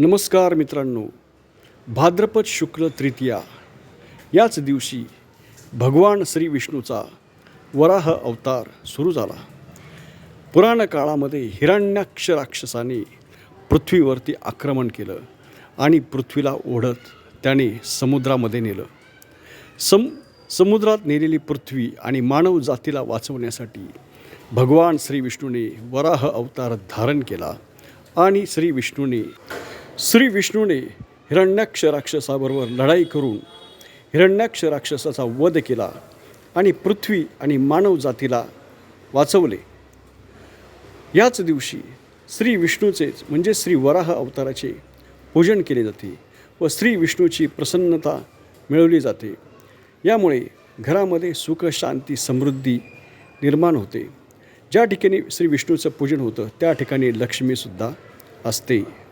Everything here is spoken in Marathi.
नमस्कार मित्रांनो. भाद्रपद शुक्ल तृतीया. याच दिवशी भगवान श्री विष्णूचा वराह अवतार सुरू झाला. पुराण काळामध्ये हिरण्याक्ष राक्षसाने पृथ्वीवरती आक्रमण केलं आणि पृथ्वीला ओढत त्याने समुद्रामध्ये नेलं. सम समुद्रात नेलेली पृथ्वी आणि मानव जातीला वाचवण्यासाठी भगवान श्री विष्णूने वराह अवतार धारण केला आणि श्री विष्णूने श्री विष्णूने हिरण्याक्ष राक्षसाबरोबर लढाई करून हिरण्याक्ष राक्षसाचा वध केला आणि पृथ्वी आणि मानव जातीला वाचवले. याच दिवशी श्री विष्णूचेच म्हणजे श्री वराह अवताराचे पूजन केले जाते व श्री विष्णूची प्रसन्नता मिळवली जाते. यामुळे घरामध्ये सुख शांती समृद्धी निर्माण होते. ज्या ठिकाणी श्री विष्णूचं पूजन होतं त्या ठिकाणी लक्ष्मीसुद्धा असते.